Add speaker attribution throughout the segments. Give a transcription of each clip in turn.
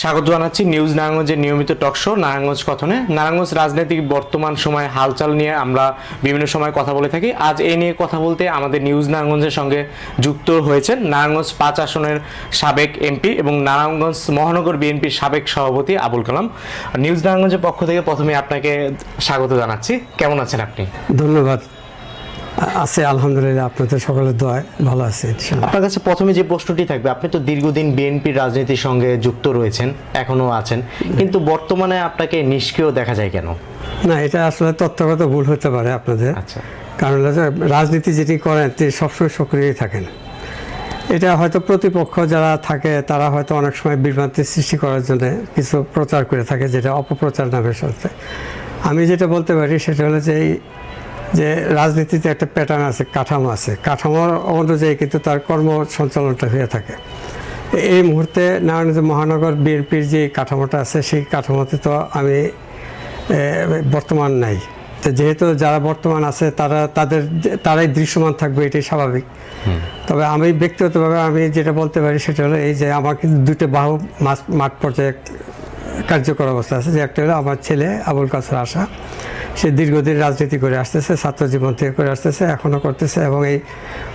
Speaker 1: স্বাগত জানাচ্ছি নিউজ নারায়ণগঞ্জের নিয়মিত টক শো, নারায়ণগঞ্জ কথনে। নারায়ণগঞ্জ রাজনৈতিক বর্তমান সময় হালচাল নিয়ে আমরা বিভিন্ন সময় কথা বলে থাকি। আজ এই নিয়ে কথা বলতে আমাদের নিউজ নারায়ণগঞ্জের সঙ্গে যুক্ত হয়েছেন নারায়ণগঞ্জ পাঁচ আসনের সাবেক এমপি এবং নারায়ণগঞ্জ মহানগর বিএনপির সাবেক সভাপতি আবুল কালাম। নিউজ নারায়ণগঞ্জের পক্ষ থেকে প্রথমে আপনাকে স্বাগত জানাচ্ছি। কেমন আছেন আপনি?
Speaker 2: ধন্যবাদ। আছে আলহামদুলিল্লাহ আপনাদের সকলের দোয়ায় ভালো আছে
Speaker 1: আপনার কাছে প্রথমে যে প্রশ্নটি থাকবে আপনি তো দীর্ঘদিন বিএনপির রাজনীতির সঙ্গে যুক্ত রয়েছেন এখনও আছেন কিন্তু বর্তমানে আপনাকে নিষ্ক্রিয় দেখা যায় কেন?
Speaker 2: না এটা আসলে তথ্যগত ভুল হতে পারে আপনাদের।
Speaker 1: আচ্ছা।
Speaker 2: কারণ রাজনীতি যেটি করেন তিনি সবসময় সক্রিয়ই থাকেন। এটা হয়তো প্রতিপক্ষ যারা থাকে তারা হয়তো অনেক সময় বিভ্রান্তি সৃষ্টি করার জন্য কিছু প্রচার করে থাকে যেটা অপপ্রচার নামে চলতে আমি যেটা বলতে পারি সেটা হলো যে এই যে রাজনীতিতে একটা প্যাটার্ন আছে কাঠামো আছে। কাঠামোর অনুযায়ী কিন্তু তার কর্ম সঞ্চালনটা হয়ে থাকে। এই মুহূর্তে নারায়ণগঞ্জ মহানগর বিএনপির যে কাঠামোটা আছে সেই কাঠামোতে তো আমি বর্তমান নাই। তো যেহেতু যারা বর্তমান আছে তারা তাদের তারাই দৃশ্যমান থাকবে এটাই স্বাভাবিক। তবে আমি ব্যক্তিগতভাবে আমি যেটা বলতে পারি সেটা হলো এই যে আমার কিন্তু দুটো বাহু মাঠ পর্যায়ে কার্যকর অবস্থা আছে। যে একটা হলো আমার ছেলে আবুল কাসর আশা সে দীর্ঘদিন রাজনীতি করে আসতেছে ছাত্র জীবন থেকে করে আসতেছে এখনও করতেছে এবং এই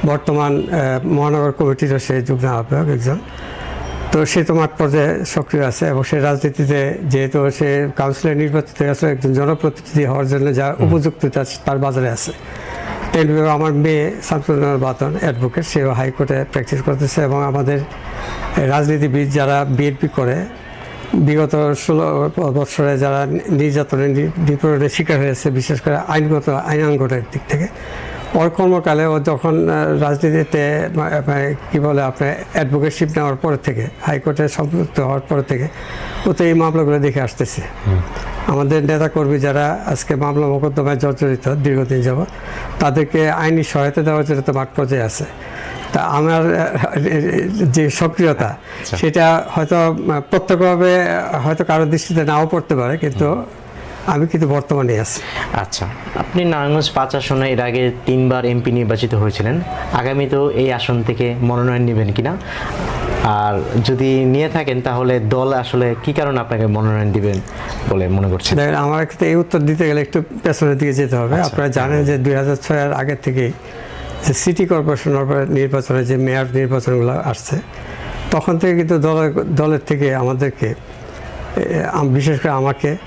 Speaker 2: বর্তমান মহানগর কমিটিরও সে যুগ্ম আহ্বায়ক একজন। তো সে তো মাঠ পর্যায়ে সক্রিয় আছে এবং সে রাজনীতিতে যেহেতু সে কাউন্সিলর নির্বাচিত হয়ে আসলে একজন জনপ্রতিনিধি হওয়ার জন্য যা উপযুক্ততা তার বাজারে আছে। তেমনি আমার মেয়ে শামসুল্লাহ বাতন অ্যাডভোকেট সেও হাইকোর্টে প্র্যাকটিস করতেছে এবং আমাদের রাজনীতিবিদ যারা বিএনপি করে বিগত ষোলো বছরে যারা নির্যাতনের নিপীড়নের শিকার হয়েছে বিশেষ করে আইনগত আইনাঙ্গনের দিক থেকে ওর কর্মকালে ও যখন রাজনীতিতে কি বলে আপনার অ্যাডভোকেটশিপ নেওয়ার পর থেকে হাইকোর্টে সম্পৃক্ত হওয়ার পর থেকে ও তো এই মামলাগুলো দেখে আসতেছে। আমাদের নেতাকর্মী যারা আজকে মামলা মোকদ্দমায় জর্জরিত দীর্ঘদিন যাবৎ তাদেরকে আইনি সহায়তা দেওয়ার জন্য তো মাঠ পর্যায়ে আছে। তা আমার যে সক্রিয়তা সেটা হয়তো প্রত্যক্ষভাবে হয়তো কারও দৃষ্টিতে নাও পড়তে পারে কিন্তু আমি কিন্তু বর্তমানে আছি।
Speaker 1: আচ্ছা। আপনি নারায়ণগঞ্জ পাঁচ আসনে এর আগে তিনবার এমপি নির্বাচিত হয়েছিলেন। আগামীতেও এই আসন থেকে মনোনয়ন নেবেন কিনা? আর যদি নিয়ে থাকেন তাহলে দল আসলে কি কারণে আপনাকে মনোনয়ন দিবেন বলে মনে করছেন?
Speaker 2: দেখেন আমার ক্ষেত্রে এই উত্তর দিতে গেলে একটু পেছনের দিকে যেতে হবে। আপনারা জানেন যে দুই হাজার ছয়ের আগে থেকেই যে সিটি কর্পোরেশন নির্বাচনে যে মেয়র নির্বাচনগুলো আসছে তখন থেকে কিন্তু দলের দলের থেকে আমাদেরকে বিশেষ করে আমাকে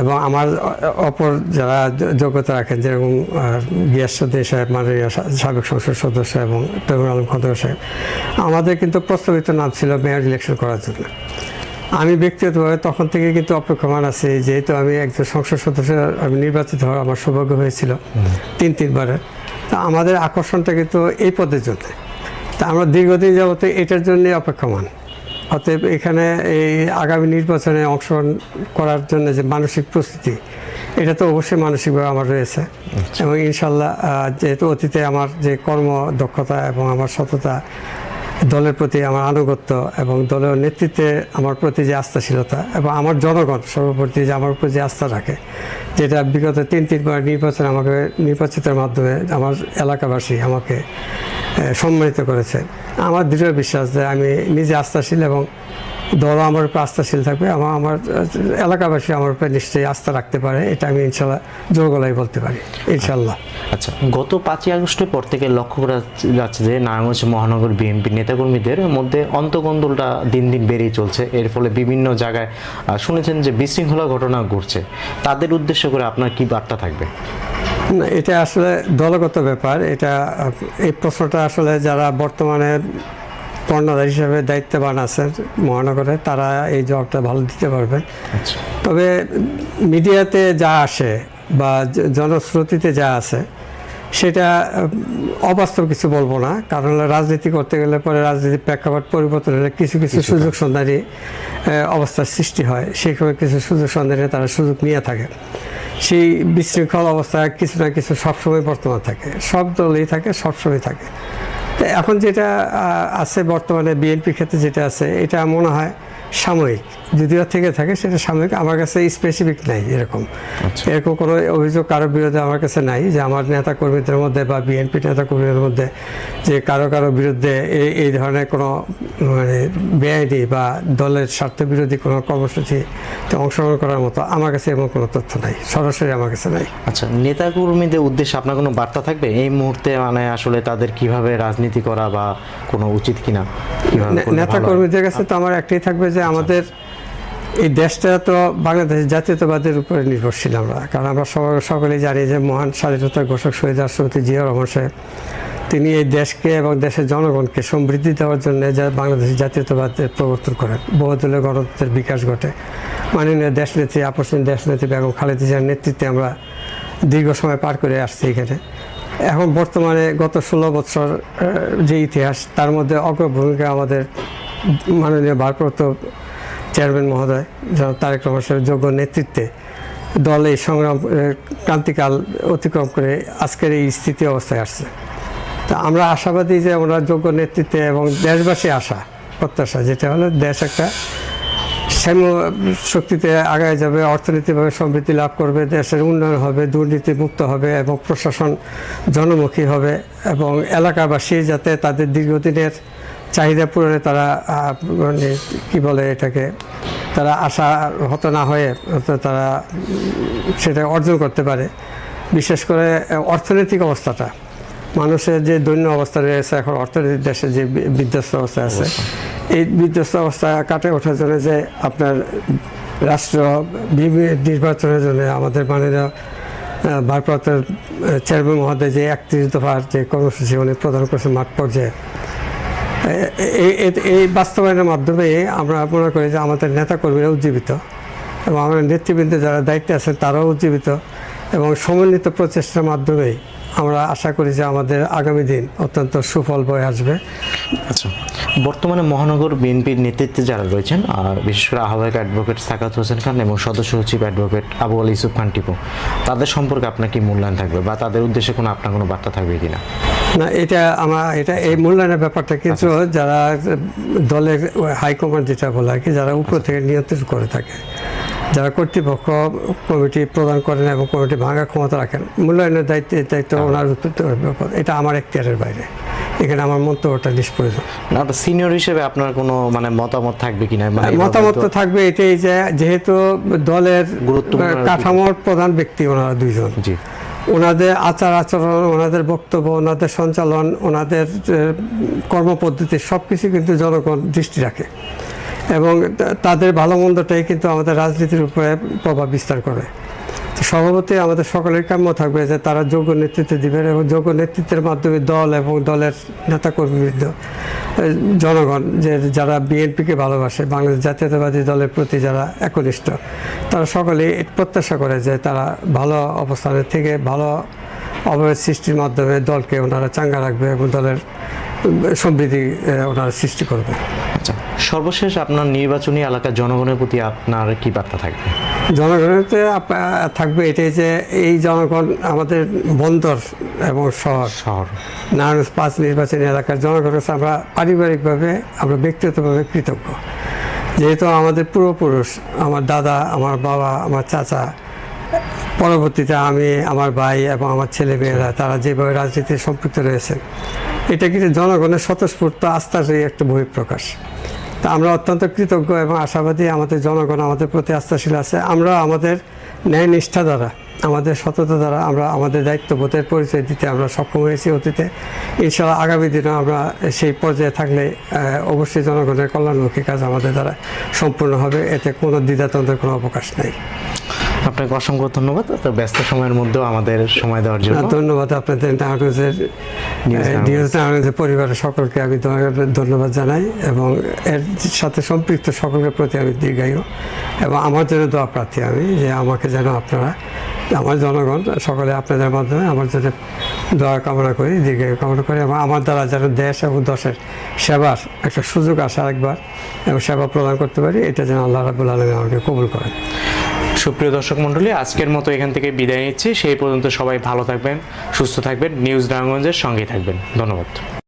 Speaker 2: এবং আমার অপর যারা যোগ্যতা রাখেন যেরকম আহ, গিয়াস চৌধুরী সাহেব মাননীয় সাবেক সংসদ সদস্য এবং তৈমুর আলম খন্দকার সাহেব আমাদের কিন্তু প্রস্তাবিত নাম ছিল মেয়র ইলেকশন করার জন্য। আমি ব্যক্তিগতভাবে তখন থেকে কিন্তু অপেক্ষমান আছি যেহেতু আমি একজন সংসদ সদস্য আমি নির্বাচিত হওয়ার আমার সৌভাগ্য হয়েছিল তিন তিনবারের। আমাদের আকর্ষণটা কিন্তু এই পদের জন্য তা আমরা দীর্ঘদিন যাবতে এটার জন্য অপেক্ষমান। অতএব এখানে এই আগামী নির্বাচনে অংশগ্রহণ করার জন্য যে মানসিক প্রস্তুতি এটা তো অবশ্যই মানসিকভাবে আমার রয়েছে। এবং ইনশাল্লাহ যেহেতু অতীতে আমার যে কর্মদক্ষতা এবং আমার সততা দলের প্রতি আমার আনুগত্য এবং দলের নেতৃত্বে আমার প্রতি যে আস্থাশীলতা এবং আমার জনগণ সর্বপ্রতি যে আমার উপর যে আস্থা রাখে যেটা বিগত তিন তিনবার নির্বাচন আমাকে নির্বাচিতের মাধ্যমে আমার এলাকাবাসী আমাকে সম্মানিত করেছে। আমার দৃঢ় বিশ্বাস যে আমি নিজে আস্থাশীল এবং দলও আমার উপর আস্থাশীল থাকবে আমার আমার এলাকাবাসী আমার উপরে নিশ্চয়ই আস্থা রাখতে পারে এটা আমি ইনশাল্লাহ জোর গলায় বলতে পারি ইনশাল্লাহ।
Speaker 1: আচ্ছা গত পাঁচই আগস্টের পর থেকে লক্ষ্য করা যাচ্ছে যে নারায়ণগঞ্জ মহানগর বিএনপি নেতাকর্মীদের মধ্যে অন্তকন্দলটা দিন দিন বেড়েই চলছে এর ফলে বিভিন্ন জায়গায় শুনেছেন যে বিশৃঙ্খলা ঘটনা ঘটছে তাদের উদ্দেশ্য করে আপনার কি বার্তা থাকবে?
Speaker 2: না এটা আসলে দলগত ব্যাপার এটা এই প্রশ্নটা আসলে যারা বর্তমানে কর্ণধার হিসাবে দায়িত্ববান আছেন মহানগরে তারা এই জবাবটা ভালো দিতে পারবেন।
Speaker 1: আচ্ছা।
Speaker 2: তবে মিডিয়াতে যা আসে বা জনশ্রুতিতে যা আছে সেটা অবাস্তব কিছু বলব না। কারণ রাজনীতি করতে গেলে পরে রাজনীতির প্রেক্ষাপট পরিবর্তন হলে কিছু কিছু সুযোগ সন্ধানী অবস্থার সৃষ্টি হয়। সেই সময় কিছু সুযোগ সন্ধানে তারা সুযোগ নিয়ে থাকে। সেই বিশৃঙ্খল অবস্থা কিছু না কিছু সবসময় বর্তমান থাকে। সব দলেই থাকে সবসময় থাকে। এখন যেটা আছে বর্তমানে বিএনপির ক্ষেত্রে যেটা আছে এটা মনে হয় সাময়িক। যদিও থেকে থাকে সেটা সাময়িক। আমার কাছে স্পেসিফিক নাই এরকম।
Speaker 1: আচ্ছা।
Speaker 2: এরকম কোনো অভিযোগ কারোর বিরুদ্ধে আমার কাছে নাই যে আমার নেতা কর্মীদের মধ্যে বা বিএনপি নেতা কর্মীদের মধ্যে যে কারও কারও বিরুদ্ধে এই এই ধরনের কোনো মানে বেআইনি বা দলের স্বার্থ বিরোধী কোনো কর্মসূচিতে অংশগ্রহণ করার মতো আমার কাছে এমন কোনো তথ্য নাই। সরাসরি আমার কাছে নাই।
Speaker 1: আচ্ছা নেতাকর্মীদের উদ্দেশ্যে আপনার কোনো বার্তা থাকবে? এই মুহূর্তে মানে আসলে তাদের কীভাবে রাজনীতি করা বা কোনো উচিত কিনা?
Speaker 2: নেতা কর্মীদের কাছে তো আমার একটাই থাকবে যে আমাদের এই দেশটা তো বাংলাদেশ জাতীয়তাবাদের উপরে নির্ভরশীল আমরা। কারণ আমরা সবাই সকলেই জানি যে মহান স্বাধীনতা ঘোষক শহীদ রাষ্ট্রপতি জিয়া রহমান সাহেব তিনি এই দেশকে এবং দেশের জনগণকে সমৃদ্ধি দেওয়ার জন্য যা বাংলাদেশের জাতীয়তাবাদের প্রবর্তন করেন বহুদলীয় গণতন্ত্রের বিকাশ ঘটে। মাননীয় দেশনেত্রী আপসীন দেশনেত্রী বেগম খালেদা জিয়ার নেতৃত্বে আমরা দীর্ঘ সময় পার করে আসছি এখানে। এখন বর্তমানে গত ষোলো বছর যে ইতিহাস তার মধ্যে অগ্রভূমিকা আমাদের মাননীয় ভারপ্রাপ্ত চেয়ারম্যান মহোদয় যারা তারেক রহমান যোগ্য নেতৃত্বে দল এই সংগ্রাম ক্রান্তিকাল অতিক্রম করে আজকের এই স্থিতি অবস্থায় আসছে। তা আমরা আশাবাদী যে আমরা যোগ্য নেতৃত্বে এবং দেশবাসী আশা, প্রত্যাশা, যেটা হলো দেশ একটা শ্যাম শক্তিতে আগায় যাবে অর্থনীতিভাবে সমৃদ্ধি লাভ করবে, দেশের উন্নয়ন হবে দুর্নীতি মুক্ত হবে এবং প্রশাসন জনমুখী হবে এবং এলাকাবাসী যাতে তাদের দীর্ঘদিনের চাহিদা পূরণে তারা মানে কি বলে এটাকে তারা আশা হত না হয়ে তারা সেটা অর্জন করতে পারে। বিশেষ করে অর্থনৈতিক অবস্থাটা। মানুষের যে দৈন্য অবস্থা রয়েছে এখন অর্থনৈতিক দেশে যে বিধ্বস্ত অবস্থা আছে এই বিধ্বস্ত অবস্থা কাটে ওঠার জন্য যে আপনার রাষ্ট্র নির্বাচনের জন্য আমাদের মাননীয় ভারপ্রাপ্ত চেয়ারম্যান মহোদয় যে একত্রিশ দফার যে কর্মসূচি উনি প্রদান করেছেন মাঠ পর্যায়ে এই বাস্তবায়নের মাধ্যমে আমরা মনে করি যে আমাদের নেতাকর্মীরা উজ্জীবিত এবং আমাদের নেতৃবৃন্দে যারা দায়িত্বে আছেন তারাও উজ্জীবিত এবং সমন্বিত প্রচেষ্টার মাধ্যমেই আমরা আশা করি যে আমাদের আগামী দিন অত্যন্ত সুফল বয়ে আসবে।
Speaker 1: আচ্ছা বর্তমানে মহানগর বিএনপির নেতৃত্বে যারা রয়েছেন, আর বিশেষ করে আহ্বায়ক অ্যাডভোকেট সাকাত হোসেন খান এবং সদস্য সচিব অ্যাডভোকেট আবু আলী ইউসুফ খান টিপু, তাদের সম্পর্কে আপনার কি মূল্যায়ন থাকবে বা তাদের উদ্দেশ্যে কোনো আপনার কোনো বার্তা থাকবে কিনা?
Speaker 2: না এটা আমার এটা এই মূল্যায়নের ব্যাপারটা কিন্তু যারা দলের হাইকমান্ড যেটা বলে আর কি যারা উপর থেকে নিয়ন্ত্রণ করে থাকে যারা কর্তৃপক্ষ কমিটি প্রদান করেন এবং কমিটি ভাঙার ক্ষমতা রাখেন মূল্যায়নের দায়িত্ব দায়িত্ব ওনার ব্যাপার এটা আমার এখতিয়ারের বাইরে। এখানে আমার মন্তব্যটা নিষ্প্রয়োজন।
Speaker 1: না সিনিয়র হিসেবে আপনার কোনো মানে মতামত থাকবে কিনা মানে
Speaker 2: মতামত তো
Speaker 1: তো-
Speaker 2: থাকবে এটাই যে যেহেতু দলের
Speaker 1: কি।
Speaker 2: কাঠামোর প্রধান ব্যক্তি ওনারা দুইজন।
Speaker 1: জি।
Speaker 2: ওনাদের আচার আচরণ, ওনাদের বক্তব্য, ওনাদের সঞ্চালন, ওনাদের কর্মপদ্ধতি সব কিছু কিন্তু জনগণ দৃষ্টি রাখে। এবং তাদের ভালো মন্দটাই কিন্তু আমাদের রাজনীতির উপরে প্রভাব বিস্তার করে। তো স্বভাবতই আমাদের সকলের কাম্য থাকবে যে তারা যোগ্য নেতৃত্ব দিবেন এবং যোগ্য নেতৃত্বের মাধ্যমে দল এবং দলের নেতাকর্মীবৃন্দ জনগণ যে যারা বিএনপিকে ভালোবাসে, বাংলাদেশ জাতীয়তাবাদী দলের প্রতি যারা একনিষ্ঠ, তারা সকলেই প্রত্যাশা করে যে তারা ভালো অবস্থানের থেকে ভালো অবয়ব সৃষ্টির মাধ্যমে দলকে ওনারা চাঙ্গা রাখবে এবং দলের সমৃদ্ধি ওনারা সৃষ্টি করবে।
Speaker 1: আচ্ছা সর্বশেষ আপনার নির্বাচনী এলাকার জনগণের প্রতি আপনার কি বার্তা থাকবে?
Speaker 2: জনগণেরতে থাকবে এটাই যে এই জনগণ আমাদের বন্দর এবং শহর।
Speaker 1: শহর।
Speaker 2: নারায়ণ পাঁচ নির্বাচনী এলাকার জনগণের কাছে আমরা পারিবারিকভাবে আমরা ব্যক্তিগতভাবে কৃতজ্ঞ। যেহেতু আমাদের পূর্বপুরুষ আমার দাদা আমার বাবা আমার চাচা পরবর্তীতে আমি আমার ভাই এবং আমার ছেলে মেয়েরা তারা যেভাবে রাজনীতিতে সম্পৃক্ত রয়েছে এটা কিন্তু জনগণের স্বতঃস্ফূর্ত আস্থার একটা বহিঃপ্রকাশ। তা আমরা অত্যন্ত কৃতজ্ঞ এবং আশাবাদী আমাদের জনগণ আমাদের প্রতি আস্থাশীল আছে। আমরা আমাদের ন্যায় নিষ্ঠা দ্বারা, আমাদের সততা দ্বারা আমরা আমাদের দায়িত্ববোধের পরিচয় দিতে আমরা সক্ষম হয়েছি অতীতে। ইনশাল্লাহ আগামী দিনে আমরা সেই পর্যায়ে থাকলে অবশ্যই জনগণের কল্যাণমুখী কাজ আমাদের দ্বারা সম্পূর্ণ হবে। এতে কোনো দ্বিধাতন্ত্রের কোনো অবকাশ নেই।
Speaker 1: আপনাকে অসংখ্য ধন্যবাদ। ব্যস্ত সময়ের মধ্যেও আমাদের সময় দেওয়ার জন্য।
Speaker 2: ধন্যবাদ আপনাদের নাটকের। নিউজ নাটকের পরিবারের সকলকে আমি ধন্যবাদ- ধন্যবাদ জানাই এবং এর সাথে সম্পৃক্ত সকলের প্রতি আমি দীর্ঘায়ু এবং আমার জন্য দোয়া প্রার্থী আমি যে আমাকে যেন আপনারা আমার জনগণ সকলে আপনাদের মাধ্যমে আমার জন্য দোয়া কামনা করি দীর্ঘায়ু কামনা করি এবং আমার দ্বারা যেন দেশ এবং দশের সেবার একটা সুযোগ আসে একবার এবং সেবা প্রদান করতে পারি এটা যেন আল্লাহ রাবুল আলমী আমাকে কবুল করেন।
Speaker 1: সুপ্রিয় দর্শক মণ্ডলী, আজকের মতো এখান থেকে বিদায় নিচ্ছি। সেই পর্যন্ত সবাই ভালো থাকবেন, সুস্থ থাকবেন, নিউজ নারায়ণগঞ্জের সঙ্গেই থাকবেন। ধন্যবাদ।